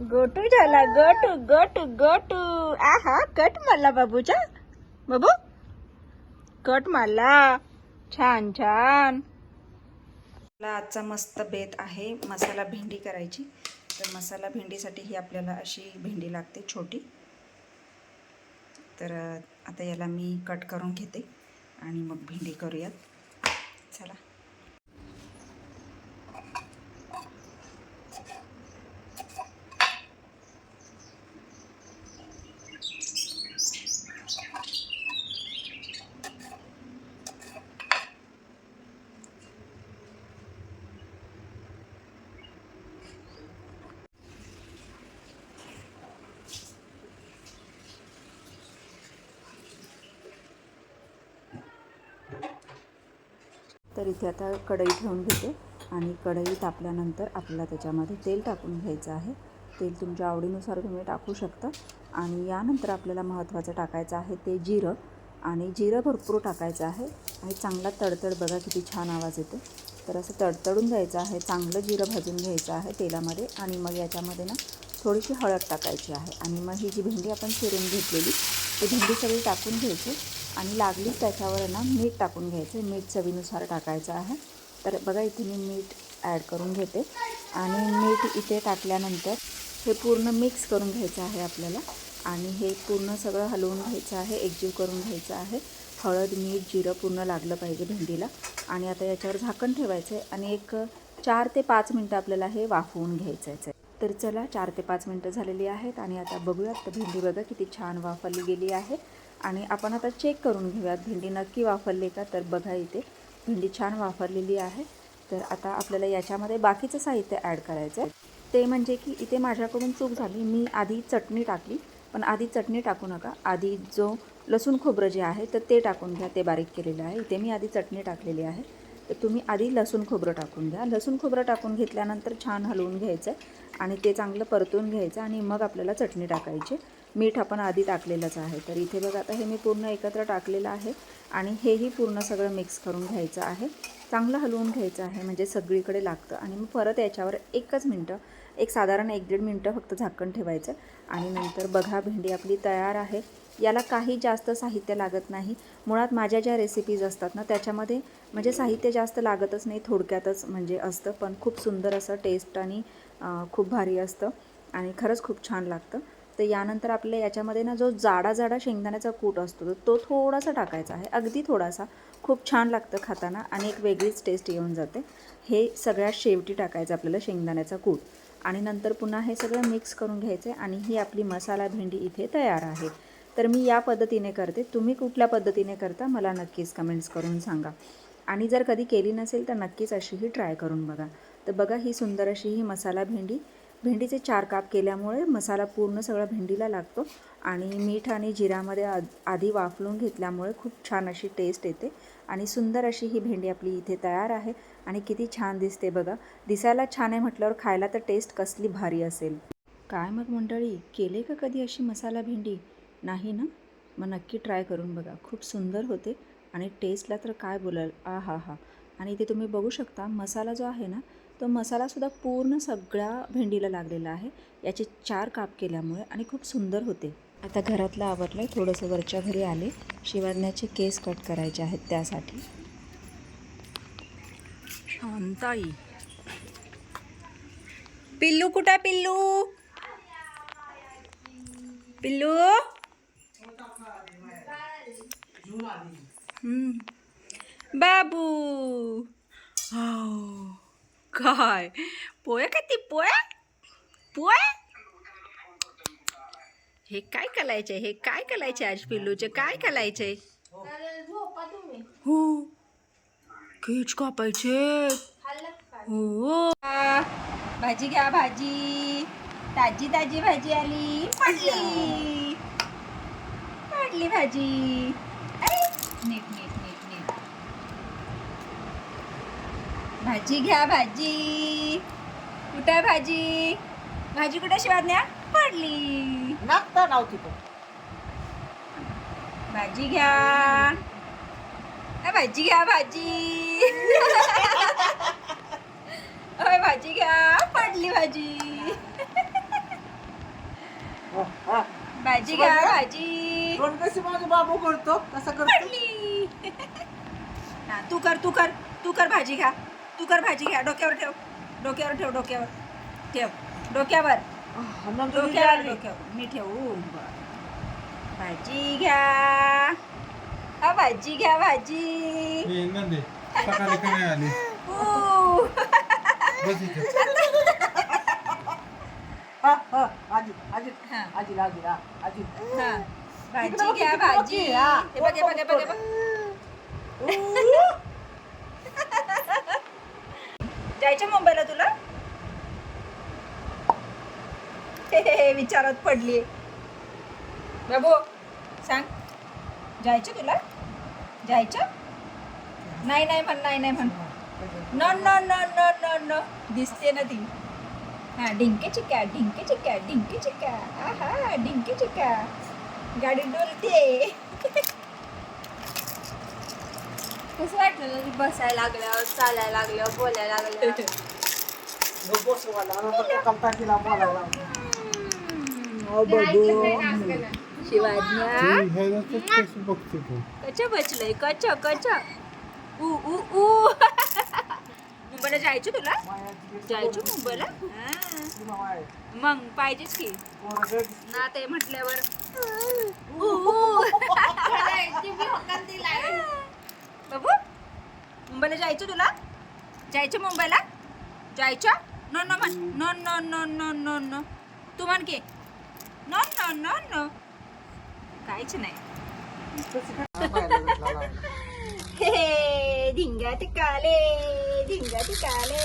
गोटू झाला गटू गटू गटू. आहा कट मारला बाबूचा. बाबू कट मारला. छान छान. आपला आजचा मस्त बेत आहे मसाला भेंडी करायची. तर मसाला भेंडीसाठी ही आपल्याला अशी भेंडी लागते छोटी. तर आता याला मी कट करून घेते आणि मग भेंडी करूयात. चला. तर इथे आता कढई ठेवून घेते आणि कढई तापल्यानंतर आपल्याला त्याच्यामध्ये तेल टाकून घ्यायचं आहे. तेल तुमच्या आवडीनुसार तुम्ही टाकू शकता. आणि यानंतर आपल्याला महत्त्वाचं टाकायचं आहे ते जिरं. आणि जिरं भरपूर टाकायचं आहे. आणि चांगला तडतड बघा किती छान आवाज येतो. तर असं तडतडून द्यायचं आहे. चांगलं जिरं भाजून घ्यायचं आहे तेलामध्ये. आणि मग याच्यामध्ये ना थोडीशी हळद टाकायची आहे. आणि मग ही जी भेंडी आपण चिरून घेतलेली ती भेंडी सगळी टाकून घ्यायची. आणि लागली त्याच्यावर ना मीठ टाकून घ्यायचं मीठ चवीनुसार टाकायचं आहे. तर बघा इथे मी मीठ ॲड करून घेते. आणि मीठ इथे टाकल्यानंतर हे पूर्ण मिक्स करून घ्यायचं आहे आपल्याला. आणि हे पूर्ण सगळं हलवून घ्यायचं आहे एकजीव करून घ्यायचं आहे. हळद मीठ जिरं पूर्ण लागलं पाहिजे भेंडीला. आणि आता याच्यावर झाकण ठेवायचं आहे. आणि एक चार ते पाच मिनटं आपल्याला हे वाफवून घ्यायचं आहे. तर चला चार ते पाच मिनटं झालेली आहेत. आणि आता बघूयात तर भेंडी बघा किती छान वाफवली गेली आहे. आणि आपण आता चेक करून घेऊयात भेंडी नक्की वापरली का? तर बघा इथे भेंडी छान वापरलेली आहे. तर आता आपल्याला याच्यामध्ये बाकीचं साहित्य ॲड करायचं आहे ते म्हणजे की इथे माझ्याकडून चूक झाली. मी आधी चटणी टाकली. पण आधी चटणी टाकू नका. आधी जो लसूण खोबरं जे आहे तर ते टाकून घ्या. ते बारीक केलेलं आहे. इथे मी आधी चटणी टाकलेली आहे. तर तुम्ही आधी लसूण खोबरं टाकून घ्या. लसूण खोबरं टाकून घेतल्यानंतर छान हलवून घ्यायचं आणि ते चांगलं परतून घ्यायचं आणि मग आपल्याला चटणी टाकायची. मीठ आपण आधी टाकलेलंच आहे. तर इथे बघा आता हे मी पूर्ण एकत्र टाकलेलं आहे आणि हेही पूर्ण सगळं मिक्स करून घ्यायचं आहे. चांगलं हलवून घ्यायचं आहे म्हणजे सगळीकडे लागतं. आणि मग परत याच्यावर एकच मिनटं एक साधारण एक दीड मिनटं फक्त झाकण ठेवायचं. आणि नंतर बघा भेंडी आपली तयार आहे. याला काही जास्त साहित्य लागत नाही. मुळात माझ्या ज्या रेसिपीज असतात ना त्याच्यामध्ये म्हणजे साहित्य जास्त लागतच नाही थोडक्यातच म्हणजे असतं. पण खूप सुंदर असं टेस्ट आणि खूप भारी असतं. आणि खरंच खूप छान लागतं. तर यानंतर आपल्या याच्यामध्ये ना जो जाडा जाडा शेंगदाण्याचा कूट असतो तो थोडासा टाकायचा आहे. अगदी थोडासा. खूप छान लागतं खाताना आणि एक वेगळीच टेस्ट येऊन जाते. हे सगळ्यात शेवटी टाकायचं आपल्याला शेंगदाण्याचा कूट. आणि नंतर पुन्हा हे सगळं मिक्स करून घ्यायचं आणि ही आपली मसाला भेंडी इथे तयार आहे. तर मी या पद्धतीने करते. तुम्ही कुठल्या पद्धतीने करता मला नक्कीच कमेंट्स करून सांगा. आणि जर कधी केली नसेल तर नक्कीच अशी ही ट्राय करून बघा. तर बघा ही सुंदर अशी ही मसाला भेंडी भेंडीचे चार काप केल्यामुळे मसाला पूर्ण सगळा भेंडीला लागतो आणि मीठ आणि जिऱ्यामध्ये आद आधी वाफलून घेतल्यामुळे खूप छान अशी टेस्ट येते आणि सुंदर अशी ही भेंडी आपली इथे तयार आहे आणि किती छान दिसते बघा. दिसायला छान आहे म्हटल्यावर खायला तर टेस्ट कसली भारी असेल. काय मग मंडळी केले का कधी अशी मसाला भेंडी? नाही ना? मग नक्की ट्राय करून बघा. खूप सुंदर होते आणि टेस्टला तर काय बोलाल? आ हा हा. आणि इथे तुम्ही बघू शकता मसाला जो आहे ना तो मसालासुद्धा पूर्ण सगळ्या भेंडीला लागलेला आहे. याचे चार काप केल्यामुळे आणि खूप सुंदर होते. आता घरातलं आवरलं आहे थोडंसं वरच्या घरी आले. शिवरण्याचे केस कट करायचे आहेत त्यासाठी. शांताई. पिल्लू कुठं आहे पिल्लू? पिल्लू? बाबू. हाव. काय? पोया काय ती पोया पोया हे काय कलायचे हे काय कलायचे आज पिल्लूचे? काय कलायचे हो. खीच कापायचे. हो. भाजी घ्या भाजी. ताजी ताजी भाजी आली. पडली. पडली भाजी. नीट नीट. भाजी घ्या भाजी. कुठं आहे भाजी? भाजी कुठे शिवाज्ञा? पडली. नागता नव्हती तो भाजी घ्या. अ, भाजी घ्या भाजी. अय भाजी घ्या. पडली भाजी. भाजी घ्या भाजी. दोन कशी माझा बाबू करतो? कसं करतो? पडली. हा तू कर तू कर तू कर भाजी घ्या. तू कर भाजी घ्या. डोक्यावर ठेव. डोक्यावर ठेव डोक्यावर. ठेव. डोक्यावर. डोक्यावर डोक्यावर. मी ठेवू. भाजी घ्या. हा भाजी घ्या भाजी. भाजी घ्या भाजी. हे. बघे बघे बघे जायचं मुंबईला तुला? हे, हे, विचारात पडली. बाबू सांग. जायचं तुला? जायचं? नाही नाही म्हण नाही नाही म्हण. न न न न न न. दिसते ना ती. हा कॅ डिंकेची कॅ डिंकेची कॅ हा हा डिंकेची कॅ गाडी डोलते. कसं वाटलं बसायला लागलं चालायला लागलं बोलायला लागलं. शिवाज्ञा कच बचलंय कच कच उ उ उ मुंबईला जायचं तुला? जायचं मुंबईला? मग पाहिजेच की. ना ते म्हटल्यावर उ बाबू मुंबईला जायचं तुला? जायचं मुंबईला? जायचं? नो नो म्हण. No no no no no no तू म्हण की. नो नो नो नो काहीच नाही. हे धिंगा टिकाले धिंगा टिकाले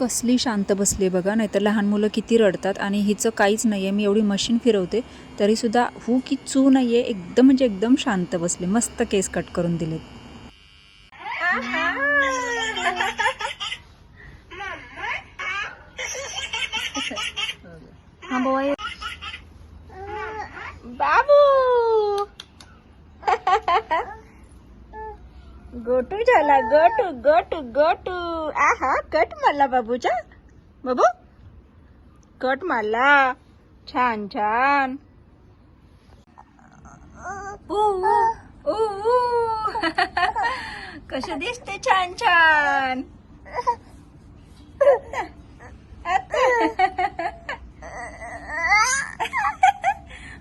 कसली शांत बसली आहे बघा नाहीतर लहान मुलं किती रडतात आणि हिचं काहीच नाही आहे मी एवढी मशीन फिरवते तरीसुद्धा हू की चू नाही आहे एकदम म्हणजे एकदम शांत बसले मस्त केस कट करून दिलेत. गोटू झाला गोटू गोटू गोटू. आहा कट मारला बाबूचा. बाबू कट मारला. छान छान. कसं दिसते छान छान.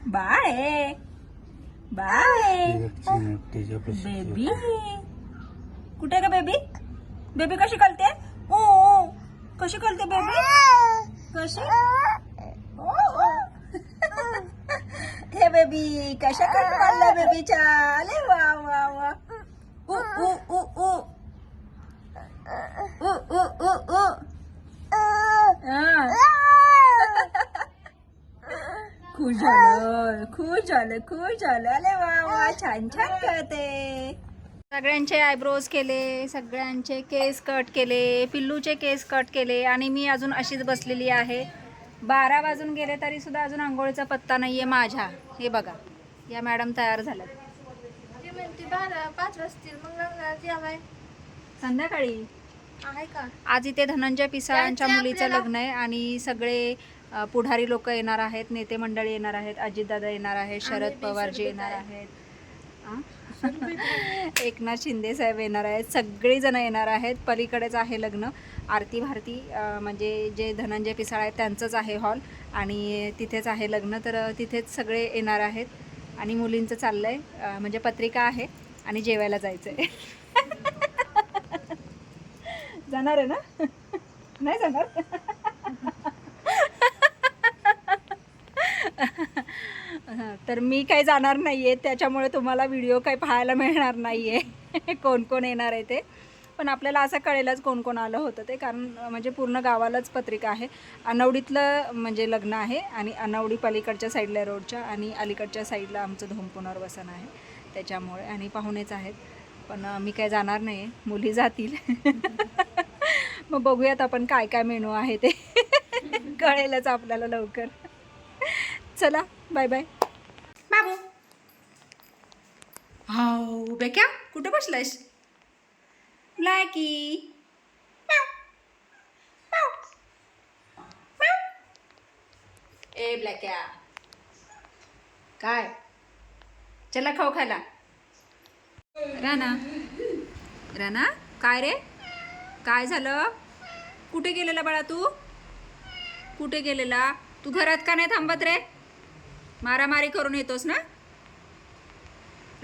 Bye bye baby. कुठे का बेबी? बेबी कशी कळते? ओ कशी कळते बेबी? कशी? हे बेबी कशा कट मारला बेबीच्या? अरे वा वा वा. उ उ उ उ उ उ उ उ खुश झालं खुश झालं खुश झालं. अरे वा वा. छान छान कळते. सगळ्यांचे आयब्रोज केले सगळ्यांचे केस कट केले पिल्लूचे केस कट केले आणि मी अजून अशीच बसलेली आहे. बारा वाजून गेले तरी सुद्धा अजून आंघोळीचा पत्ता नाहीये माझ्या. हे बघा या मॅडम तयार झाल्या संध्याकाळी? आहे का? आज इथे धनंजय पिसाळांच्या मुलीचं लग्न आहे आणि सगळे पुढारी लोक येणार आहेत नेते मंडळी येणार आहेत अजितदादा येणार आहेत शरद पवारजी येणार आहेत? एकनाथ शिंदे साहेब येणार आहेत. सगळेजण येणार आहेत. पलीकडेच आहे लग्न. आरती भारती म्हणजे जे धनंजय पिसाळ आहेत त्यांचंच आहे हॉल. आणि तिथेच आहे लग्न. तर तिथेच सगळे येणार आहेत. आणि मुलींचं चाललं आहे म्हणजे पत्रिका आहे. आणि जेवायला जायचं आहे जाणार आहे ना? नाही जाणार? तर मी काही जाणार नाही आहे त्याच्यामुळे तुम्हाला व्हिडिओ काही पाहायला मिळणार नाही आहे कोण कोण येणार आहे ते. पण आपल्याला असं कळेलच कोण कोण आलं होतं ते कारण म्हणजे पूर्ण गावालाच पत्रिका आहे. अनवडीतलं म्हणजे लग्न आहे आणि अनवडी पलीकडच्या साईडला रोडच्या आणि अलीकडच्या साईडला आमचं धोम पुनर्वसन आहे त्याच्यामुळे आणि पाहुणेच आहेत. पण मी काय जाणार नाही आहे मुली जातील. मग बघूयात आपण काय काय मेनू आहे ते. कळेलच आपल्याला लवकर. चला बाय बाय बाबू हाव बेक्या कुठं बसलायस? ब्लॅकी. ए ब्लॅक्या. काय? चला खाऊ खायला. राणा. राना काय रे? काय झालं? कुठे गेलेला बाळा तू? कुठे गेलेला? तू घरात का नाही थांबत रे? मारामारी करून येतोस ना?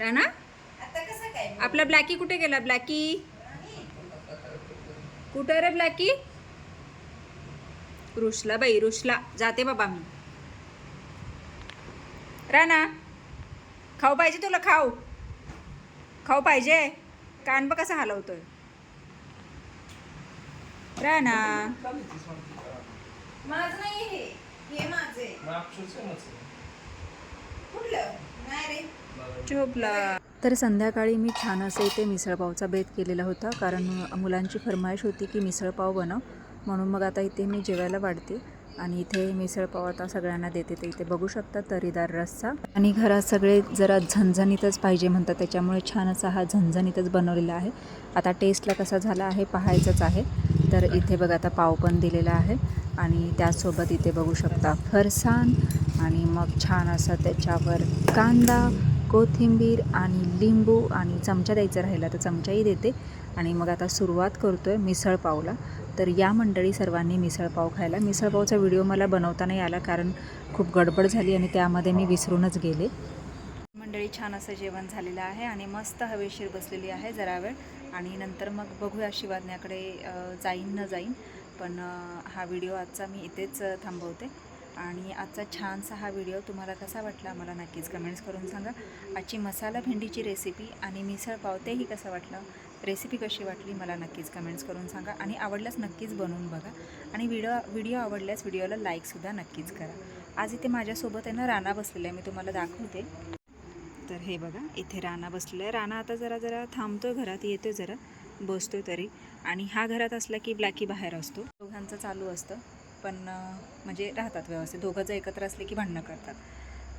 राना आपला ब्लॅकी कुठे गेला? ब्लॅकी? कुठे रे ब्लॅकी? रुसला बाई रुसला जाते बाबा मी. राना खाऊ पाहिजे तुला खाऊ. खाऊ पाहिजे. कान बघ कसा हलवतोय. राना माझं नाही हे. हे माझे कुठलं? नाही रे. झोपला. तर संध्याकाळी मी छान असं इथे मिसळपावचा बेत केलेला होता कारण मुलांची फरमाईश होती की मिसळपाव बनव. म्हणून मग आता इथे मी जेवायला वाढते आणि इथे मिसळपाव आता सगळ्यांना देते. तर इथे बघू शकता तरीदार रस्सा. आणि घरात सगळे जरा झणझणीतच पाहिजे म्हणतात त्याच्यामुळे छान असा हा झणझणीतच बनवलेला आहे. आता टेस्टला कसा झाला आहे पाहायचंच आहे. तर इथे बघा आता पाव पण दिलेला आहे आणि त्याचसोबत इथे बघू शकता फरसाण आणि मग छान असा त्याच्यावर कांदा कोथिंबीर आणि लिंबू आणि चमचा द्यायचा राहिला तर चमचाही देते. आणि मग आता सुरुवात करतो आहे मिसळपावला तर या मंडळी सर्वांनी मिसळपाव खायला. मिसळपावचा व्हिडिओ मला बनवता नाही आला कारण खूप गडबड झाली आणि त्यामध्ये मी विसरूनच गेले. मंडळी छान असं जेवण झालेलं आहे आणि मस्त हवेशीर बसलेली आहे जरा वेळ. आणि नंतर मग बघूया शिवाज्ञाकडे जाईन न जाईन. पण हा व्हिडिओ आजचा मी इथेच थांबवते. आणि आजचा छानसा हा व्हिडिओ तुम्हाला कसा वाटला मला नक्कीच कमेंट्स करून सांगा. आजची मसाला भेंडीची रेसिपी आणि मिसळ पाव तेही कसं वाटलं रेसिपी कशी वाटली मला नक्कीच कमेंट्स करून सांगा आणि आवडल्यास नक्कीच बनवून बघा. आणि व्हिडिओ व्हिडिओ आवडल्यास व्हिडिओला लाईकसुद्धा नक्कीच करा. आज इथे माझ्यासोबत आहे ना राणा बसलेला आहे मी तुम्हाला दाखवते. तर हे बघा इथे राणा बसलेला आहे. राणा आता जरा जरा थांबतो घरात येतो जरा बसतो तरी. आणि हा घरात असला की ब्लॅकी बाहेर असतो. दोघांचं चालू असतं. पण म्हणजे राहतात व्यवस्थित. दोघं जर एकत्र असले की भांडणं करतात.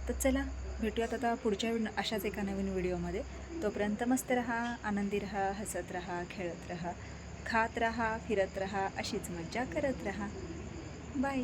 तर चला भेटूयात आता पुढच्या अशाच एका नवीन व्हिडिओमध्ये. तोपर्यंत मस्त रहा आनंदी रहा हसत रहा खेळत रहा खात रहा फिरत रहा अशीच मज्जा करत रहा. बाय.